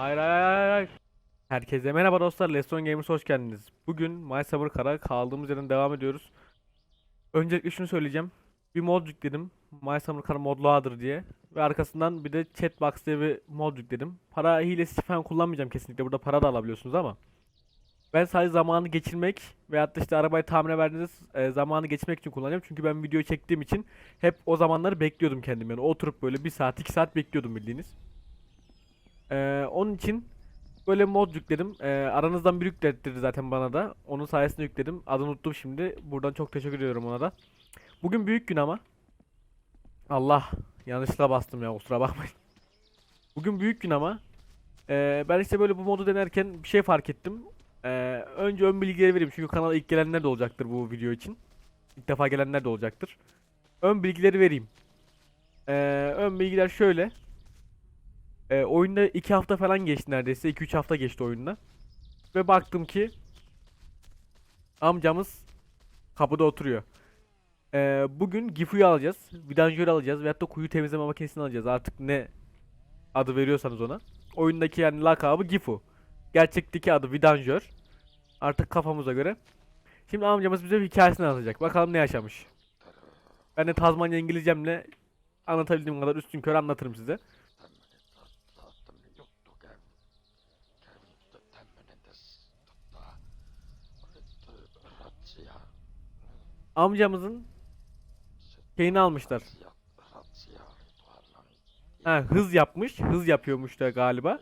Hayır hayır hayır hayır. Herkese merhaba dostlar. Lesson Gamers hoş geldiniz. Bugün My Summer Car'a kaldığımız yerden devam ediyoruz. Öncelikle şunu söyleyeceğim. Bir mod yükledim. My Summer Car modluğadır diye. Ve arkasından bir de Chatbox diye bir mod yükledim. Para hilesi falan kullanmayacağım kesinlikle. Burada para da alabiliyorsunuz ama. Ben sadece zamanı geçirmek veyahut da işte arabayı tamire verdiğiniz e, zamanı geçirmek için kullanıyorum. Çünkü ben video çektiğim için hep o zamanları bekliyordum kendim. Yani oturup böyle bir saat iki saat bekliyordum bildiğiniz. Ee, onun için böyle mod yükledim. Ee, aranızdan biri yüklettirdi zaten bana da. Onun sayesinde yükledim. Adını unuttum şimdi. Buradan çok teşekkür ediyorum ona da. Bugün büyük gün ama. Allah yanlışlıkla bastım ya kusura bakmayın. Bugün büyük gün ama. Ee, ben işte böyle bu modu denerken bir şey fark ettim. Ee, önce ön bilgileri vereyim çünkü kanala ilk gelenler de olacaktır bu video için. İlk defa gelenler de olacaktır. Ön bilgileri vereyim. Ee, ön bilgiler şöyle. Ee, oyunda 2 hafta falan geçti neredeyse. 2-3 hafta geçti oyunda. Ve baktım ki amcamız kapıda oturuyor. Ee, bugün Gifu'yu alacağız. Vidanjörü alacağız. Veyahut da kuyu temizleme makinesini alacağız. Artık ne adı veriyorsanız ona. Oyundaki yani lakabı Gifu. Gerçekteki adı Vidanjör. Artık kafamıza göre. Şimdi amcamız bize bir hikayesini anlatacak. Bakalım ne yaşamış. Ben de Tazmanya İngilizcemle anlatabildiğim kadar üstün kör anlatırım size. Amcamızın şeyini almışlar. Ha, hız yapmış. Hız yapıyormuş da galiba.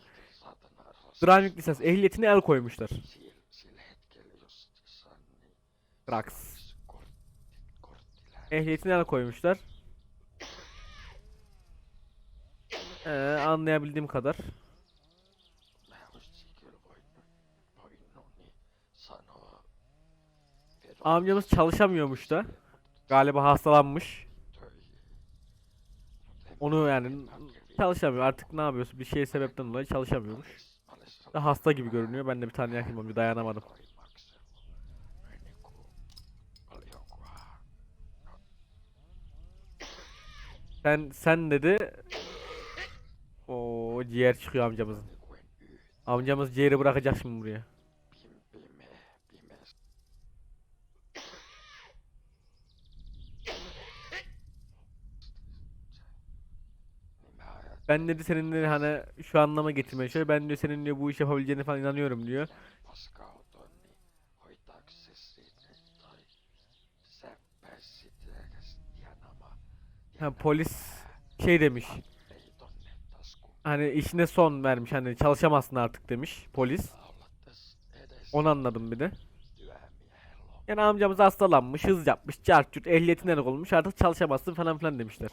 Driving lisans ehliyetine el koymuşlar. Drax. Ehliyetine el koymuşlar. Ee, anlayabildiğim kadar. Amcamız çalışamıyormuş da. Galiba hastalanmış. Onu yani çalışamıyor. Artık ne yapıyorsun? Bir şey sebepten dolayı çalışamıyormuş. Da hasta gibi görünüyor. Ben de bir tane yakınmam. Bir dayanamadım. Sen sen dedi. O ciğer çıkıyor amcamızın. Amcamız ciğeri bırakacak şimdi buraya. Ben dedi seninle hani şu anlama getirmeye şöyle ben diyor senin diyor bu iş yapabileceğine falan inanıyorum diyor. Ha polis şey demiş. Hani işine son vermiş hani çalışamazsın artık demiş polis. Onu anladım bir de. Yani amcamız hastalanmış, hız yapmış, çarçurt, ehliyetinden olmuş artık çalışamazsın falan filan demişler.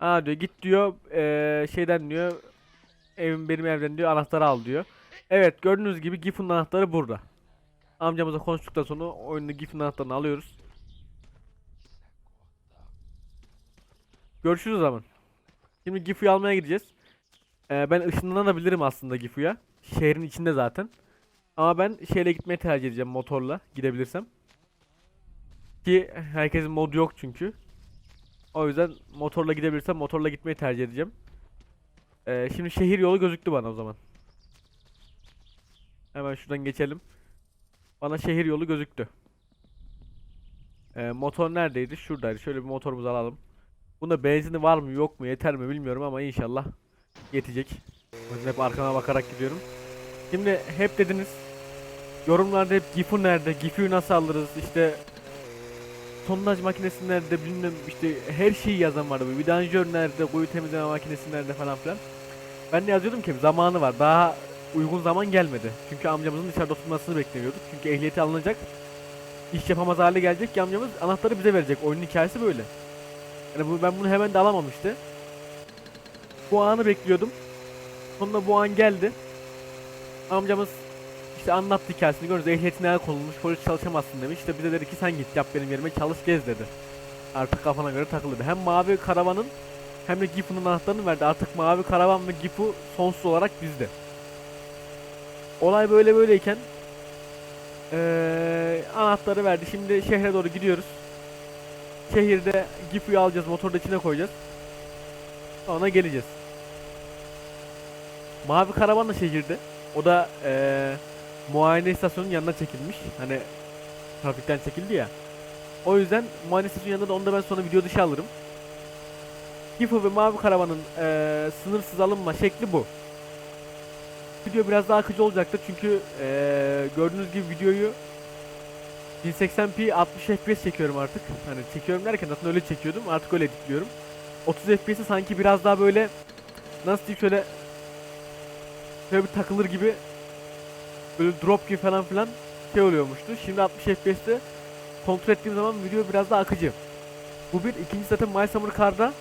Aa diyor git diyor eee, şeyden diyor evim benim evden diyor anahtarı al diyor. Evet gördüğünüz gibi Gifun'un anahtarı burada. Amcamızla konuştuktan sonra oyunda Gifun'un anahtarını alıyoruz. Görüşürüz o zaman. Şimdi Gifu'yu almaya gideceğiz. Ee, ben ışınlanabilirim aslında Gifu'ya. Şehrin içinde zaten. Ama ben şeyle gitmeyi tercih edeceğim motorla gidebilirsem. Ki herkesin modu yok çünkü. O yüzden motorla gidebilirsem motorla gitmeyi tercih edeceğim. Ee, şimdi şehir yolu gözüktü bana o zaman. Hemen şuradan geçelim. Bana şehir yolu gözüktü. Ee, motor neredeydi? Şuradaydı. Şöyle bir motorumuzu alalım. Bunda benzini var mı yok mu yeter mi bilmiyorum ama inşallah yetecek. Yüzden hep arkama bakarak gidiyorum. Şimdi hep dediniz yorumlarda hep Gifu nerede? Gifu'yu nasıl alırız? İşte sondaj makinesi nerede bilmem işte her şeyi yazan vardı. Bu vidanjör nerede? Kuyu temizleme makinesi nerede falan filan. Ben de yazıyordum ki zamanı var. Daha uygun zaman gelmedi. Çünkü amcamızın dışarıda oturmasını bekliyorduk. Çünkü ehliyeti alınacak. İş yapamaz hale gelecek ki amcamız anahtarı bize verecek. Oyunun hikayesi böyle. Yani bu, ben bunu hemen de alamam işte. Bu anı bekliyordum. Sonra bu an geldi. Amcamız işte anlattı hikayesini gördünüz. Ehliyetine el konulmuş. Polis çalışamazsın demiş. İşte bize dedi ki sen git yap benim yerime çalış gez dedi. Artık kafana göre takıldı. Hem mavi karavanın hem de Gifu'nun anahtarını verdi. Artık mavi karavan ve Gifu sonsuz olarak bizde. Olay böyle böyleyken eee anahtarı verdi. Şimdi şehre doğru gidiyoruz. Şehirde Gifu'yu alacağız. Motoru da içine koyacağız. Sonra geleceğiz. Mavi karavan da şehirde. O da eee muayene istasyonunun yanına çekilmiş. Hani trafikten çekildi ya. O yüzden muayene istasyonunun yanında da onu da ben sonra video dışı alırım. Gifo ve Mavi Karavan'ın eee, sınırsız alınma şekli bu. Video biraz daha akıcı olacaktır çünkü eee, gördüğünüz gibi videoyu 1080p 60 fps çekiyorum artık. Hani çekiyorum derken zaten öyle çekiyordum artık öyle editliyorum. 30 fps'e sanki biraz daha böyle nasıl diyeyim şöyle şöyle bir takılır gibi böyle drop gibi falan filan şey oluyormuştu. Şimdi 60 fps'te kontrol ettiğim zaman video biraz daha akıcı. Bu bir. ikinci zaten My Summer Car'da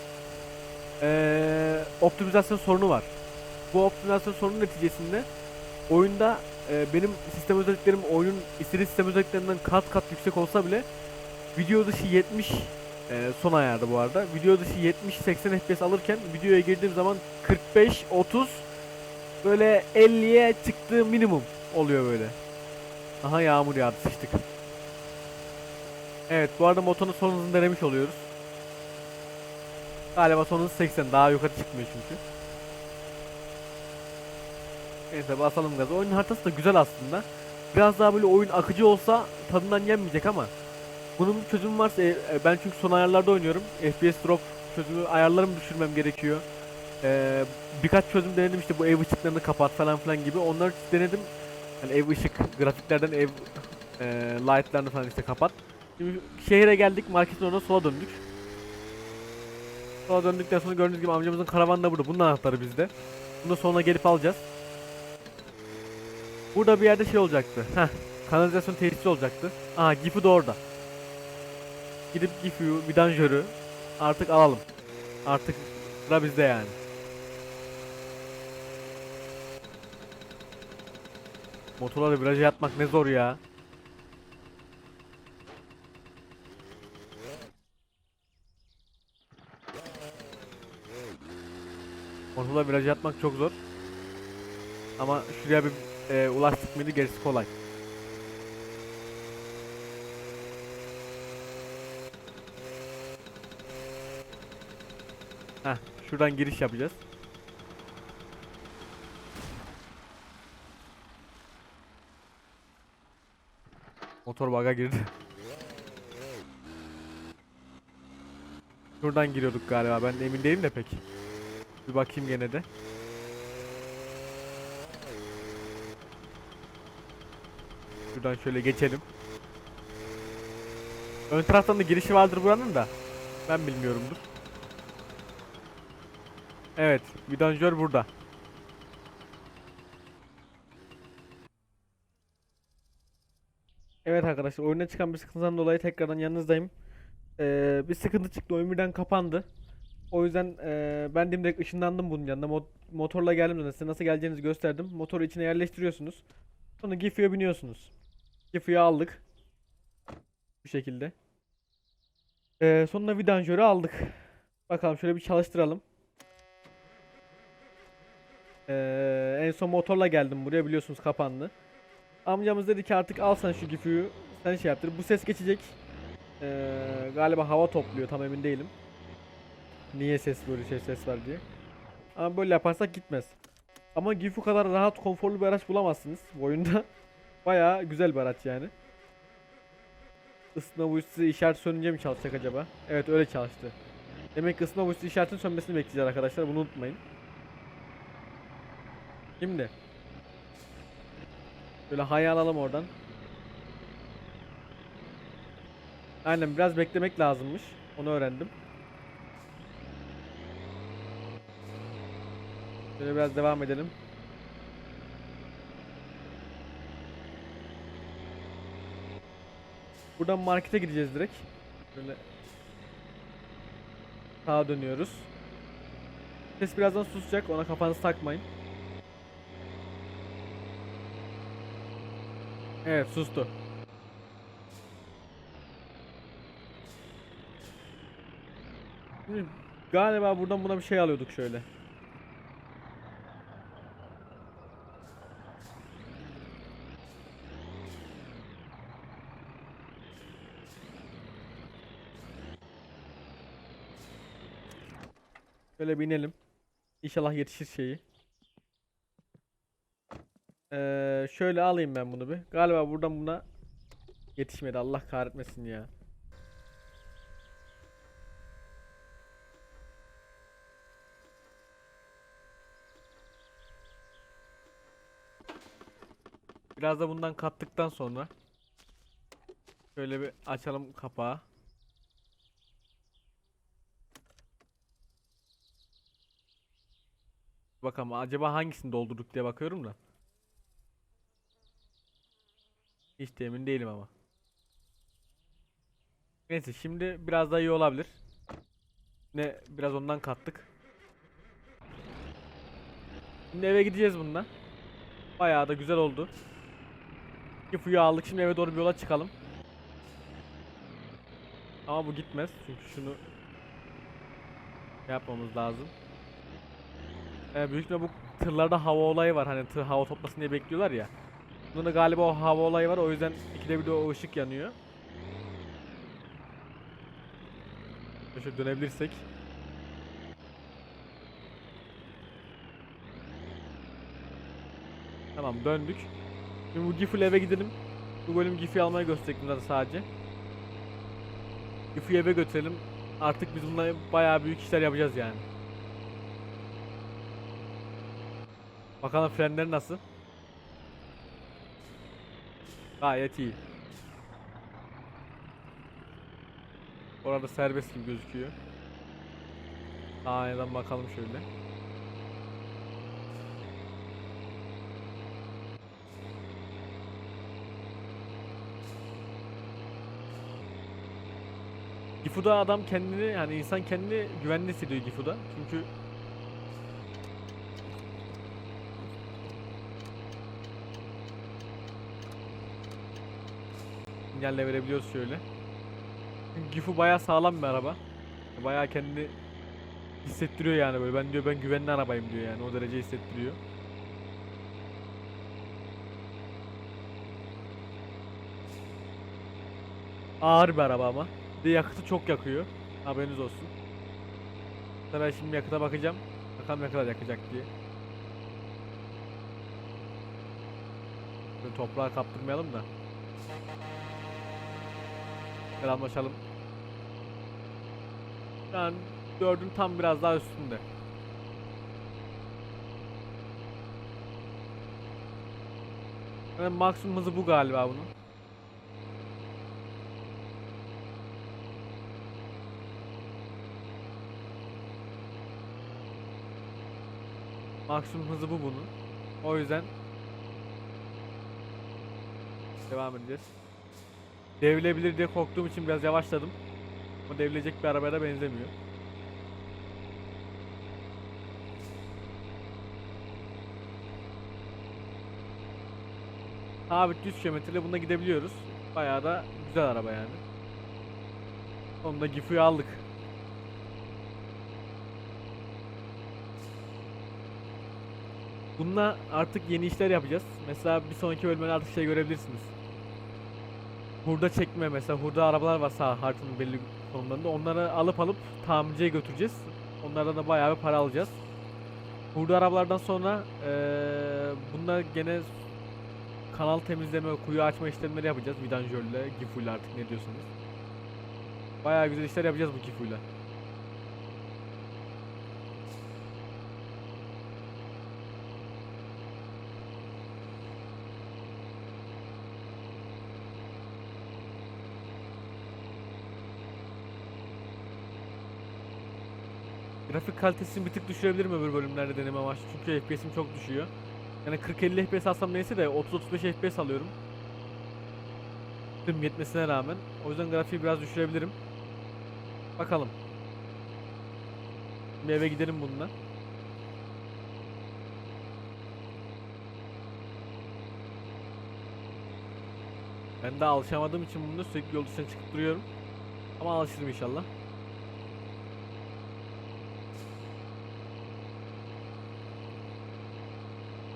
eee, optimizasyon sorunu var. Bu optimizasyon sorunun neticesinde oyunda eee, benim sistem özelliklerim oyunun istediği sistem özelliklerinden kat kat yüksek olsa bile video dışı 70 eee, son ayarda bu arada. Video dışı 70-80 FPS alırken videoya girdiğim zaman 45-30 böyle 50'ye çıktığı minimum oluyor böyle. Aha yağmur yağdı sıçtık. Evet bu arada motorun son hızını denemiş oluyoruz. Galiba son hız 80 daha yukarı çıkmıyor çünkü. Neyse basalım gaza. Oyunun haritası da güzel aslında. Biraz daha böyle oyun akıcı olsa tadından yenmeyecek ama bunun bir çözümü varsa e, e, ben çünkü son ayarlarda oynuyorum. FPS drop çözümü ayarlarımı düşürmem gerekiyor. Ee, birkaç çözüm denedim işte bu ev ışıklarını kapat falan filan gibi. Onları denedim. Hani ev ışık grafiklerden ev e, lightlarını falan işte kapat. Şimdi şehire geldik marketin orada sola döndük. Sola döndükten sonra gördüğünüz gibi amcamızın karavanı da burada. Bunun anahtarı bizde. Bunu da sonra gelip alacağız. Burada bir yerde şey olacaktı. Heh. Kanalizasyon tesisi olacaktı. Aha Gifu da orada. Gidip Gifu'yu, vidanjörü artık alalım. Artık sıra bizde yani. Motorları viraja yatmak ne zor ya. Motorla viraja yatmak çok zor. Ama şuraya bir e, ulaştık mıydı gerisi kolay. Heh, şuradan giriş yapacağız. Motor baga girdi. Şuradan giriyorduk galiba. Ben de emin değilim de pek. Bir bakayım gene de. Şuradan şöyle geçelim. Ön taraftan da girişi vardır buranın da. Ben bilmiyorumdur. Evet, vidanjör burada. Evet arkadaşlar, oyuna çıkan bir sıkıntıdan dolayı tekrardan yanınızdayım. Ee, bir sıkıntı çıktı, oyun birden kapandı. O yüzden ee, ben de direkt ışınlandım bunun yanına. Mo- motorla geldim zaten. Size nasıl geleceğinizi gösterdim. Motoru içine yerleştiriyorsunuz. Sonra Gifu'ya biniyorsunuz. Gifu'yu aldık. Bu şekilde. Ee, sonunda vidanjörü aldık. Bakalım şöyle bir çalıştıralım. Ee, en son motorla geldim buraya biliyorsunuz kapandı. Amcamız dedi ki artık al sen şu Gifu'yu sen şey yaptır. Bu ses geçecek. Ee, galiba hava topluyor tam emin değilim. Niye ses böyle şey ses var diye. Ama böyle yaparsak gitmez. Ama Gifu kadar rahat konforlu bir araç bulamazsınız bu oyunda. Bayağı güzel bir araç yani. Isıtma buyusu işaret sönünce mi çalışacak acaba? Evet öyle çalıştı. Demek ki ısıtma buyusu işaretin sönmesini bekleyeceğiz arkadaşlar bunu unutmayın. Şimdi. Böyle hayal alalım oradan. Aynen biraz beklemek lazımmış. Onu öğrendim. Şöyle biraz devam edelim. Buradan markete gideceğiz direkt. Böyle sağa dönüyoruz. Ses birazdan susacak. Ona kafanızı takmayın. Evet sustu. Galiba buradan buna bir şey alıyorduk şöyle. Şöyle bir inelim. İnşallah yetişir şeyi. Ee, şöyle alayım ben bunu bir. Galiba buradan buna yetişmedi. Allah kahretmesin ya. Biraz da bundan kattıktan sonra şöyle bir açalım kapağı. Bakalım acaba hangisini doldurduk diye bakıyorum da. Hiç de emin değilim ama. Neyse şimdi biraz daha iyi olabilir. Ne biraz ondan kattık. Şimdi eve gideceğiz bununla. Bayağı da güzel oldu. Gifu'yu aldık şimdi eve doğru bir yola çıkalım. Ama bu gitmez çünkü şunu yapmamız lazım. Ee, büyük ihtimalle bu tırlarda hava olayı var hani tır hava toplasın diye bekliyorlar ya. Bunda da galiba o hava olayı var o yüzden ikide bir de o ışık yanıyor. Şöyle dönebilirsek. Tamam döndük. Şimdi bu Gifu'yla eve gidelim. Bu bölüm Gifu'yu almaya gösterecektim zaten sadece. Gifu'yu eve götürelim. Artık biz bununla bayağı büyük işler yapacağız yani. Bakalım frenleri nasıl? Gayet iyi. Orada serbest gibi gözüküyor. Aynadan bakalım şöyle. Gifu'da adam kendini yani insan kendini güvenli hissediyor Gifu'da. Çünkü sinyalle verebiliyoruz şöyle. Çünkü Gifu bayağı sağlam bir araba. Bayağı kendini hissettiriyor yani böyle. Ben diyor ben güvenli arabayım diyor yani. O derece hissettiriyor. Ağır bir araba ama. Bir de yakıtı çok yakıyor. Haberiniz olsun. Tabii ben şimdi yakıta bakacağım. Bakalım ne kadar yakacak diye. Böyle toprağa kaptırmayalım da. Selamlaşalım. An dördün tam biraz daha üstünde. Yani maksimum hızı bu galiba bunun. Maksimum hızı bu bunun. O yüzden devam edeceğiz. Devrilebilir diye korktuğum için biraz yavaşladım. Ama devrilecek bir arabaya da benzemiyor. Sabit 100 kilometreyle bunda gidebiliyoruz. Bayağı da güzel araba yani. Onu da Gifu'yu aldık. Bununla artık yeni işler yapacağız. Mesela bir sonraki bölümde artık şey görebilirsiniz. Hurda çekme mesela hurda arabalar var sağ haritanın belli konumlarında. Onları alıp alıp tamirciye götüreceğiz. Onlardan da bayağı bir para alacağız. Hurda arabalardan sonra eee bunlar gene kanal temizleme, kuyu açma işlemleri yapacağız. Vidanjörle, Gifu'yla artık ne diyorsanız. Bayağı güzel işler yapacağız bu Gifu'yla. Grafik kalitesini bir tık düşürebilirim öbür bölümlerde deneme amaçlı. Çünkü FPS'im çok düşüyor. Yani 40-50 FPS alsam neyse de 30-35 FPS alıyorum. Tüm yetmesine rağmen. O yüzden grafiği biraz düşürebilirim. Bakalım. Bir eve gidelim bununla. Ben daha alışamadığım için bunda sürekli yol dışına çıkıp duruyorum. Ama alışırım inşallah.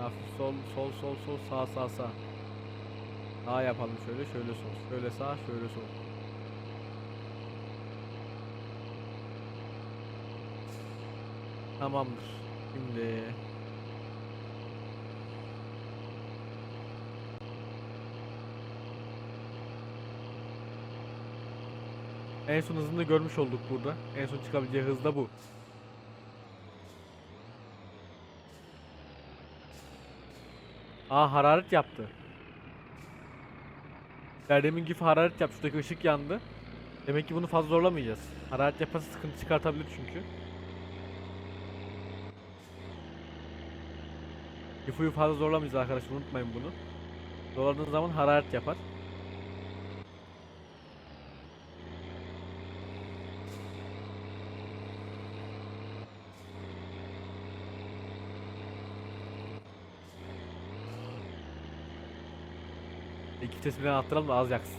Hafif sol, sol, sol, sol, sağ, sağ, sağ. Sağ yapalım şöyle, şöyle sol. Şöyle sağ, şöyle sol. Tamamdır. Şimdi En son hızını görmüş olduk burada. En son çıkabileceği hız da bu. Aa hararet yaptı. Demin gibi hararet yaptı. Şuradaki ışık yandı. Demek ki bunu fazla zorlamayacağız. Hararet yaparsa sıkıntı çıkartabilir çünkü. Gifu'yu fazla zorlamayacağız arkadaşlar unutmayın bunu. Zorladığınız zaman hararet yapar. Birden attıralım da az yaksın.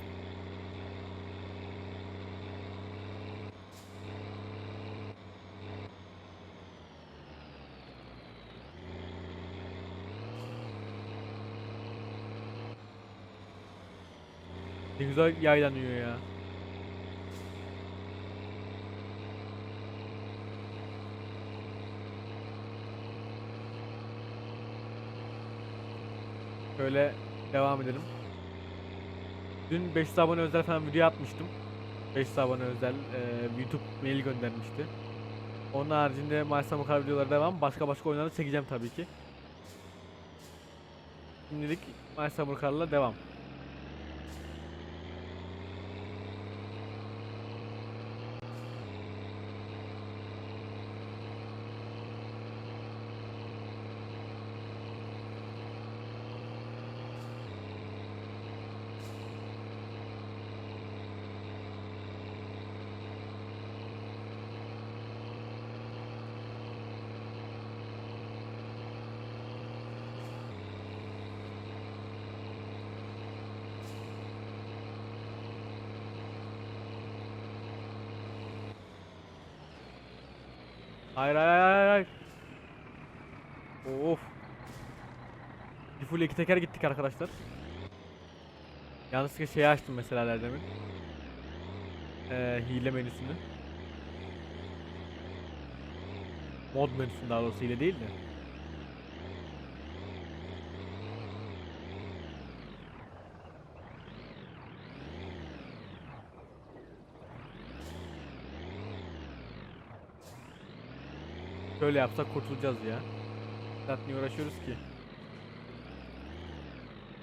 Ne güzel yaylanıyor ya. Şöyle devam edelim. Dün 500 abone özel falan video atmıştım. 500 abone özel e, YouTube mail göndermişti. Onun haricinde Mars'a Mukar videoları devam. Başka başka oyunları çekeceğim tabii ki. Şimdilik Mars'a devam. Hayır hayır hayır hayır. Of. Bir full iki teker gittik arkadaşlar. Yanlışlıkla şeyi açtım mesela demin. Ee, hile menüsünü. Mod menüsünü daha doğrusu hile değil de. Şöyle yapsak kurtulacağız ya. Zaten niye uğraşıyoruz ki?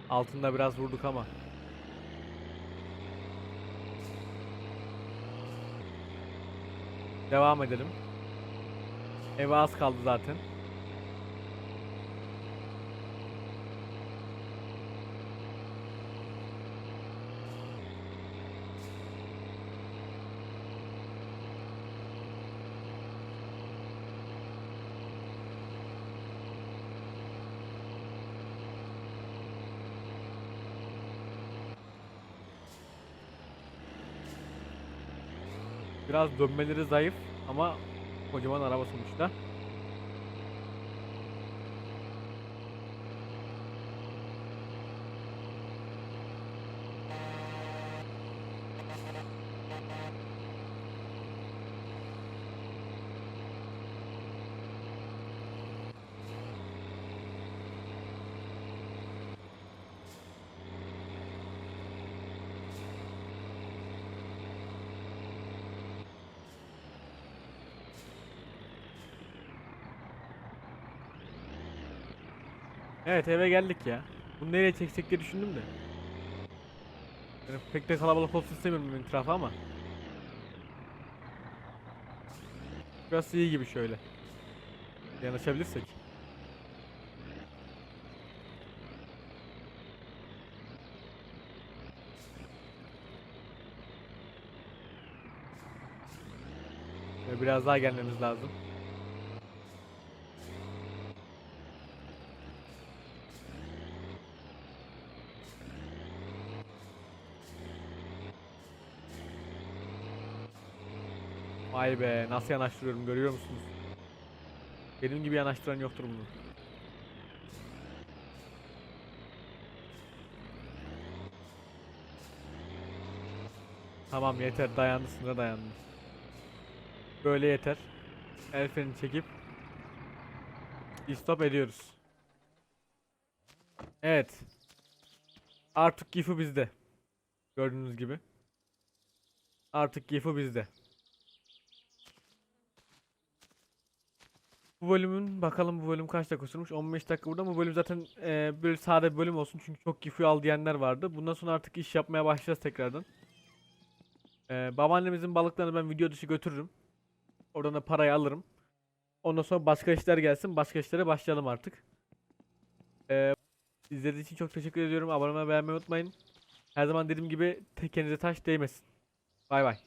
Altında biraz vurduk ama. Devam edelim. Eve az kaldı zaten. Biraz dönmeleri zayıf ama kocaman araba sonuçta. Evet eve geldik ya. Bunu nereye çeksek diye düşündüm de. Yani pek de kalabalık olsun istemiyorum etrafı ama. Biraz iyi gibi şöyle. Yanaşabilirsek. Biraz daha gelmemiz lazım. Vay be nasıl yanaştırıyorum görüyor musunuz? Benim gibi yanaştıran yoktur bunu. Tamam yeter dayandı sınıra dayandı. Böyle yeter. El freni çekip stop ediyoruz. Evet. Artık Gifu bizde. Gördüğünüz gibi. Artık Gifu bizde. Bu bölümün bakalım bu bölüm kaç dakika sürmüş? 15 dakika burada. Bu bölüm zaten e, böyle sade bir bölüm olsun çünkü çok Gifu'yu al diyenler vardı. Bundan sonra artık iş yapmaya başlayacağız tekrardan. E, babaannemizin balıklarını ben video dışı götürürüm. Oradan da parayı alırım. Ondan sonra başka işler gelsin. Başka işlere başlayalım artık. E, izlediğiniz için çok teşekkür ediyorum. Abone olmayı beğenmeyi unutmayın. Her zaman dediğim gibi tekenize taş değmesin. Bay bay.